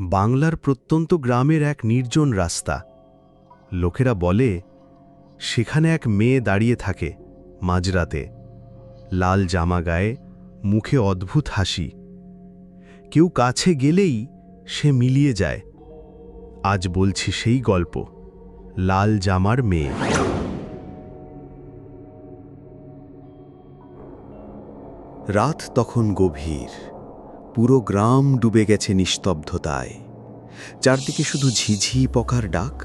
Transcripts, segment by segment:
বাংলার প্রত্যন্ত গ্রামের এক নির্জন রাস্তা। লোকেরা বলে, সেখানে এক মেয়ে দাঁড়িয়ে থাকে মাঝরাতে। লাল জামা গায়ে মুখে অদ্ভুত হাসি। কেউ কাছে গেলেই সে মিলিয়ে যায়। আজ বলছি সেই গল্প, লাল জামার মেয়ে। রাত তখন গভীর। পুরো গ্রাম ডুবে গেছে নিস্তব্ধতায়। চারদিকে শুধু ঝিঝি পকার ডাক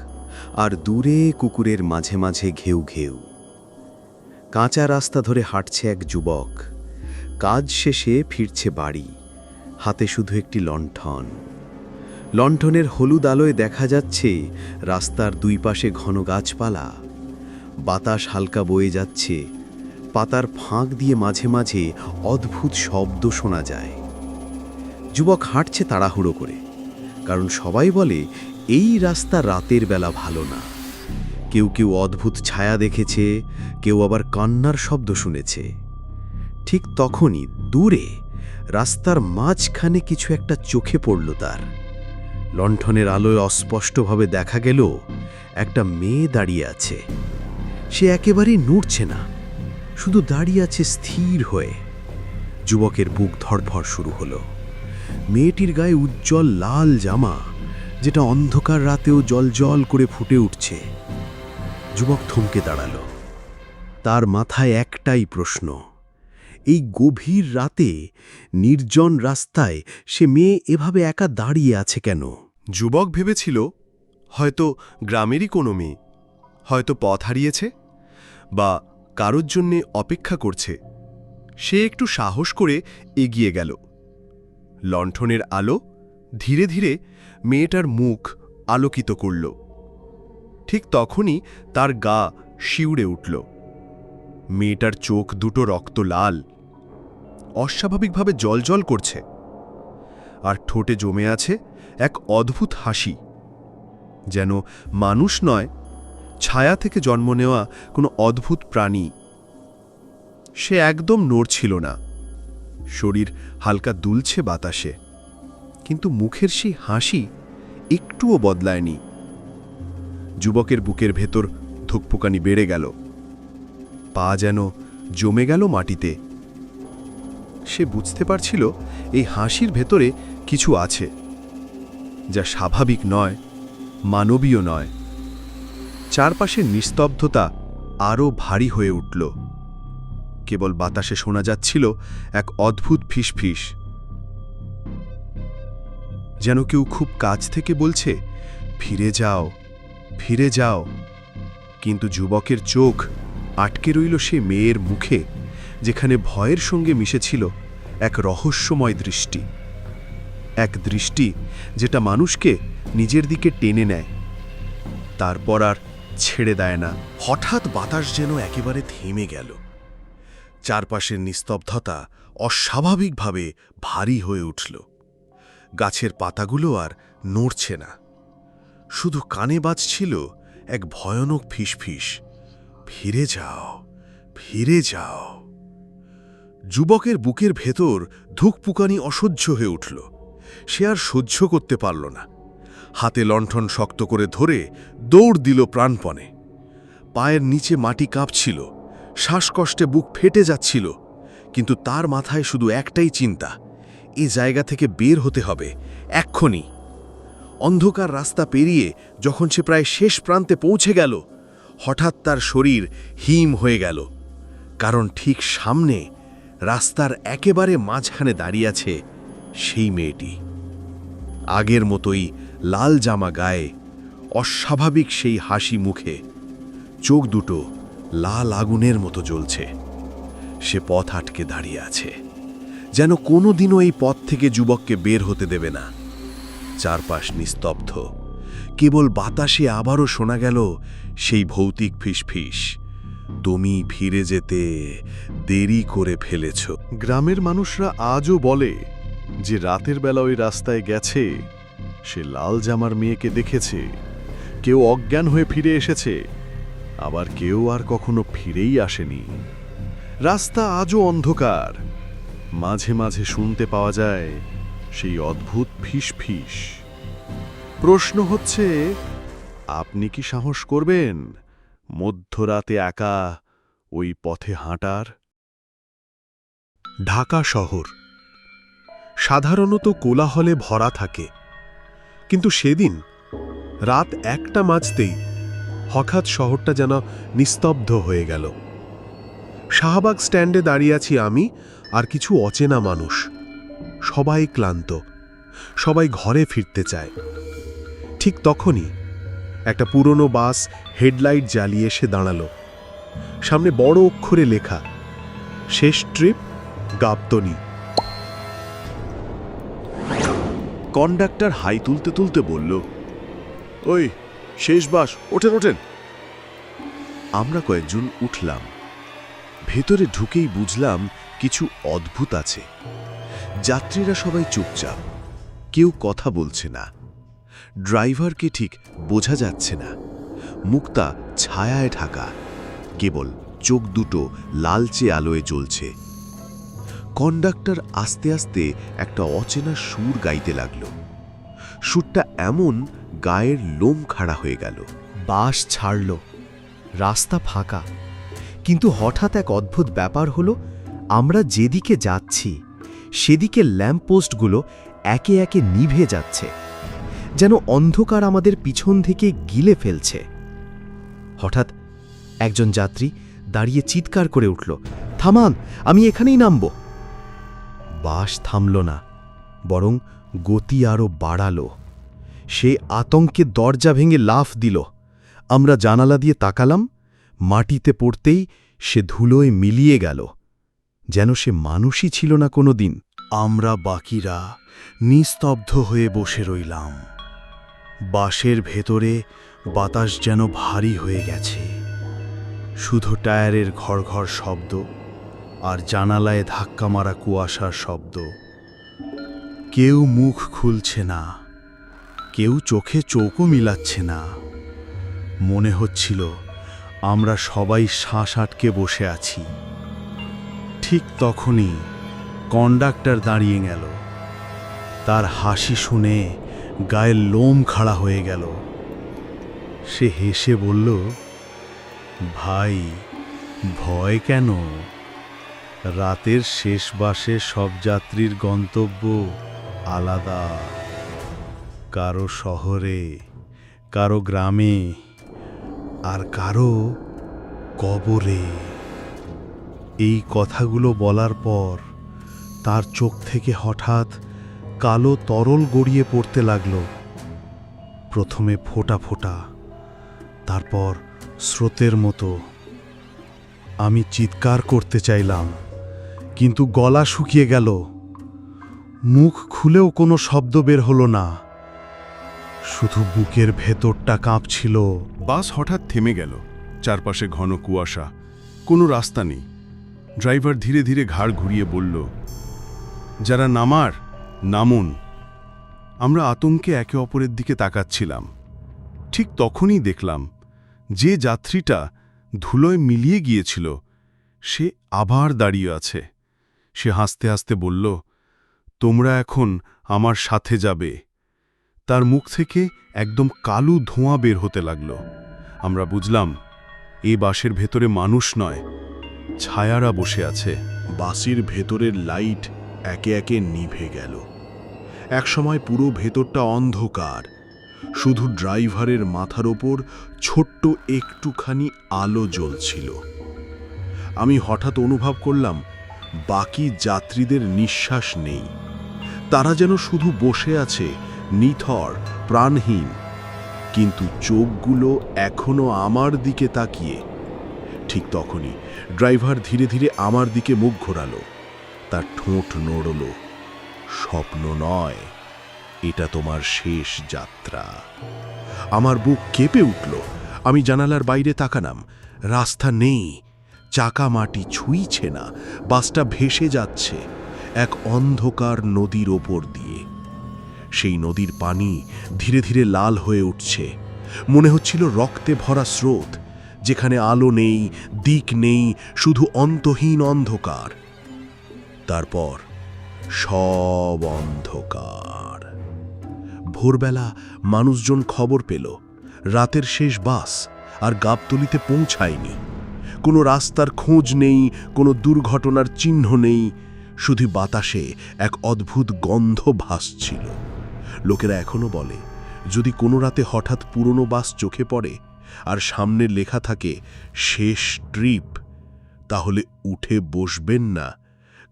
আর দূরে কুকুরের মাঝে মাঝে ঘেউ ঘেউ। কাঁচা রাস্তা ধরে হাঁটছে এক যুবক। কাজ শেষে ফিরছে বাড়ি, হাতে শুধু একটি লণ্ঠন। লণ্ঠনের হলুদ আলোয় দেখা যাচ্ছে রাস্তার দুই পাশে ঘন গাছপালা। বাতাস হালকা বয়ে যাচ্ছে, পাতার ফাঁক দিয়ে মাঝে মাঝে অদ্ভুত শব্দ শোনা যায়। যুবক হাঁটছে তাড়াহুড়ো করে, কারণ সবাই বলে, এই রাস্তা রাতের বেলা ভালো না। কেউ কেউ অদ্ভুত ছায়া দেখেছে, কেউ আবার কান্নার শব্দ শুনেছে। ঠিক তখনই দূরে, রাস্তার মাঝখানে কিছু একটা চোখে পড়ল তার। লণ্ঠনের আলোয় অস্পষ্টভাবে দেখা গেল, একটা মেয়ে দাঁড়িয়ে আছে। সে একেবারেই নড়ছে না, শুধু দাঁড়িয়ে আছে স্থির হয়ে। যুবকের বুক ধড়ফড় শুরু হলো। মেয়েটির গায়ে উজ্জ্বল লাল জামা, যেটা অন্ধকার রাতেও জল জল করে ফুটে উঠছে। যুবক থমকে দাঁড়াল। তার মাথায় একটাই প্রশ্ন, এই গভীর রাতে, নির্জন রাস্তায় সে মেয়ে এভাবে একা দাঁড়িয়ে আছে কেন? যুবক ভেবেছিল, হয়তো গ্রামেরই কোনো মেয়ে, হয়তো পথ হারিয়েছে, বা কারোর জন্যে অপেক্ষা করছে। সে একটু সাহস করে এগিয়ে গেল। লণ্ঠনের আলো ধীরে ধীরে মেয়েটার মুখ আলোকিত করল। ঠিক তখনই তার গা শিউড়ে উঠল। মেয়েটার চোখ দুটো রক্ত লাল, অস্বাভাবিকভাবে জলজল করছে আর ঠোঁটে জমে আছে এক অদ্ভুত হাসি। যেন মানুষ নয়, ছায়া থেকে জন্ম নেওয়া কোনো অদ্ভুত প্রাণী। সে একদম নড়ছিল না। শরীর হালকা দুলছে বাতাসে, কিন্তু মুখের সেই হাসি একটুও বদলায়নি। যুবকের বুকের ভেতর ধুকপুকানি বেড়ে গেল। পা যেন জমে গেল মাটিতে। সে বুঝতে পারছিল এই হাসির ভেতরে কিছু আছে, যা স্বাভাবিক নয়, মানবীয় নয়। চারপাশের নিস্তব্ধতা আরও ভারী হয়ে উঠল। কেবল বাতাসে শোনা যাচ্ছিল এক অদ্ভুত ফিসফিস। যেন কেউ খুব কাছ থেকে বলছে, ফিরে যাও ফিরে যাও। কিন্তু যুবকের চোখ আটকে রইল সে মেয়ের মুখে, যেখানে ভয়ের সঙ্গে মিশেছিল এক রহস্যময় দৃষ্টি। এক দৃষ্টি যেটা মানুষকে নিজের দিকে টেনে নেয়। তারপর আর ছেড়ে দেয় না। হঠাৎ বাতাস যেন একেবারে থেমে গেল। চারপাশের নিস্তব্ধতা অস্বাভাবিকভাবে ভারী হয়ে উঠল। গাছের পাতাগুলো আর নড়ছে না। শুধু কানে বাজছিল এক ভয়ানক ফিসফিস। ফিরে যাও ফিরে যাও। যুবকের বুকের ভেতর ধুকপুকানি অসহ্য হয়ে উঠল। সে আর সহ্য করতে পারল না। হাতে লণ্ঠন শক্ত করে ধরে দৌড় দিল প্রাণপণে। পায়ের নিচে মাটি কাঁপছিল। শ্বাসকষ্টে বুক ফেটে যাচ্ছিল, কিন্তু তার মাথায় শুধু একটাই চিন্তা, এ জায়গা থেকে বের হতে হবে এক্ষণি অন্ধকার রাস্তা পেরিয়ে যখন সে প্রায় শেষ প্রান্তে পৌঁছে গেল, হঠাৎ তার শরীর হিম হয়ে গেল, কারণ ঠিক সামনে রাস্তার একেবারে মাঝখানে দাঁড়িয়ে আছে সেই মেয়েটি। আগের মতোই লাল জামা গায়ে, অস্বাভাবিক সেই হাসি মুখে, চোখ দুটো লাল আগুনের মতো জ্বলছে। সে পথ আটকে দাঁড়িয়ে আছে। যেন কোনো দিনও এই পথ থেকে যুবককে বের হতে দেবে না। চারপাশ নিস্তব্ধ। কেবল বাতাসে আবারও শোনা গেল সেই ভৌতিক ফিসফিস। তুমি ফিরে যেতে দেরি করে ফেলেছ। গ্রামের মানুষরা আজও বলে যে রাতের বেলা ওই রাস্তায় গেছে। সে লাল জামার মেয়েকে দেখেছে। কেউ অজ্ঞান হয়ে ফিরে এসেছে। আবার কেউ আর কখনো ফিরেই আসেনি। রাস্তা আজও অন্ধকার। মাঝে মাঝে শুনতে পাওয়া যায় সেই অদ্ভুত ফিস ফিস প্রশ্ন হচ্ছে, আপনি কি সাহস করবেন মধ্যরাতে একা ওই পথে হাঁটার? ঢাকা শহর। সাধারণত কোলাহলে ভরা থাকে। কিন্তু সেদিন রাত একটা মাঝতেই হঠাৎ শহরটা যেন নিস্তব্ধ হয়ে গেল। শাহবাগ স্ট্যান্ডে দাঁড়িয়ে আছি আমি আর কিছু অচেনা মানুষ। সবাই ক্লান্ত। সবাই ঘরে ফিরতে চায়। ঠিক তখনই একটা পুরনো বাস হেডলাইট জ্বালিয়ে এসে দাঁড়াল। সামনে বড় অক্ষরে লেখা, শেষ ট্রিপ গাবতনি কন্ডাক্টর হাই তুলতে তুলতে বলল, ওই শেষ বাস, ওঠেন ওঠেন। আমরা কয়েকজন উঠলাম। ভেতরে ঢুকেই বুঝলাম কিছু অদ্ভুত আছে। যাত্রীরা সবাই চুপচাপ। কেউ কথা বলছে না। ড্রাইভারকে ঠিক বোঝা যাচ্ছে না। মুক্তা ছায়ায় ঢাকা। কেবল চোখ দুটো লালচে আলোয় জ্বলছে। কন্ডাক্টর আস্তে আস্তে একটা অচেনা সুর গাইতে লাগল। সুরটা এমন গায়ের লোম খাড়া হয়ে গেল। বাস ছাড়ল। রাস্তা ফাঁকা। কিন্তু হঠাৎ এক অদ্ভুত ব্যাপার হলো, আমরা যেদিকে যাচ্ছি, সেদিকে ল্যাম্পপোস্টগুলো একে একে নিভে যাচ্ছে, যেন অন্ধকার আমাদের পিছন থেকে গিলে ফেলছে। হঠাৎ একজন যাত্রী দাঁড়িয়ে চিৎকার করে উঠল, থামান, আমি এখানেই নামব! বাস থামল না, বরং গতি আরও বাড়ালো। সে আতঙ্কে দরজা ভেঙে লাফ দিল। আমরা জানালা দিয়ে তাকালাম, মাটিতে পড়তেই সে ধুলোয় মিলিয়ে গেল। যেন সে মানুষই ছিল না কোনো দিন আমরা বাকিরা নিস্তব্ধ হয়ে বসে রইলাম। বাসের ভেতরে বাতাস যেন ভারী হয়ে গেছে। শুধু টায়ারের ঘড়ঘড় শব্দ আর জানালায় ধাক্কা মারা কুয়াশার শব্দ। কেউ মুখ খুলছে না। কেউ চোখে চৌকো মিলাচ্ছে না। মনে হচ্ছিল, আমরা সবাই শ্বাস আটকে বসে আছি। ঠিক তখনই কন্ডাক্টর দাঁড়িয়ে গেল। তার হাসি শুনে গায়ের লোম খাড়া হয়ে গেল। সে হেসে বলল, ভাই, ভয় কেন? রাতের শেষ বাসে সব যাত্রীর গন্তব্য আলাদা। কারও শহরে, কারও গ্রামে, আর কারও কবরে। এই কথাগুলো বলার পর তার চোখ থেকে হঠাৎ কালো তরল গড়িয়ে পড়তে লাগল। প্রথমে ফোঁটা ফোঁটা, তারপর স্রোতের মতো। আমি চিৎকার করতে চাইলাম, কিন্তু গলা শুকিয়ে গেল। মুখ খুলেও কোনো শব্দ বের হলো না। শুধু বুকের ভেতরটা কাঁপছিল। বাস হঠাৎ থেমে গেল। চারপাশে ঘন কুয়াশা। কোনো রাস্তা নেই। ড্রাইভার ধীরে ধীরে ঘাড় ঘুরিয়ে বলল, যারা নামার, নামুন। আমরা আতঙ্কে একে অপরের দিকে তাকাচ্ছিলাম। ঠিক তখনই দেখলাম, যে যাত্রীটা ধুলোয় মিলিয়ে গিয়েছিল, সে আবার দাঁড়িয়ে আছে। সে হাসতে হাসতে বলল, তোমরা এখন আমার সাথে যাবে। তার মুখ থেকে একদম কালো ধোঁয়া বের হতে লাগল। আমরা বুঝলাম এই বাসের ভেতরে মানুষ নয়, ছায়ারা বসে আছে। বাসির ভেতরের লাইট একে একে নিভে গেল। একসময় পুরো ভেতরটা অন্ধকার। শুধু ড্রাইভারের মাথার ওপর ছোট্ট একটুখানি আলো জ্বলছিল। আমি হঠাৎ অনুভব করলাম, বাকি যাত্রীদের নিঃশ্বাস নেই। তারা যেন শুধু বসে আছে নিথর, প্রাণহীন। কিন্তু চোখগুলো এখনও আমার দিকে তাকিয়ে। ঠিক তখনই ড্রাইভার ধীরে ধীরে আমার দিকে মুখ ঘোরালো। তার ঠোঁট নড়ল। স্বপ্ন নয়, এটা তোমার শেষ যাত্রা। আমার বুক কেঁপে উঠল। আমি জানালার বাইরে তাকানাম রাস্তা নেই। চাকা মাটি ছুঁইছে না। বাসটা ভেসে যাচ্ছে। এক অন্ধকার নদীর ওপর দিয়ে। সেই নদীর পানি ধীরে ধীরে লাল হয়ে উঠছে। মনে হচ্ছিল রক্তে ভরা স্রোত, যেখানে আলো নেই, দিক নেই, শুধু অন্তহীন অন্ধকার। তারপর সব অন্ধকার। ভোরবেলা মানুষজন খবর পেল, রাতের শেষ বাস আর গাবতলিতে পৌঁছায়নি। কোনো রাস্তার খোঁজ নেই, কোনো দুর্ঘটনার চিহ্ন নেই, শুধু বাতাসে এক অদ্ভুত গন্ধ ভাসছিল। লোকেরা এখনও বলে, যদি কোনো রাতে হঠাৎ পুরনো বাস চোখে পড়ে আর সামনে লেখা থাকে, শেষ ট্রিপ তাহলে উঠে বসবেন না।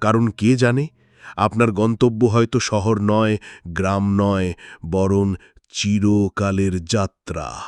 কারণ কে জানে, আপনার গন্তব্য হয়তো শহর নয়, গ্রাম নয়, বরং চিরকালের যাত্রা।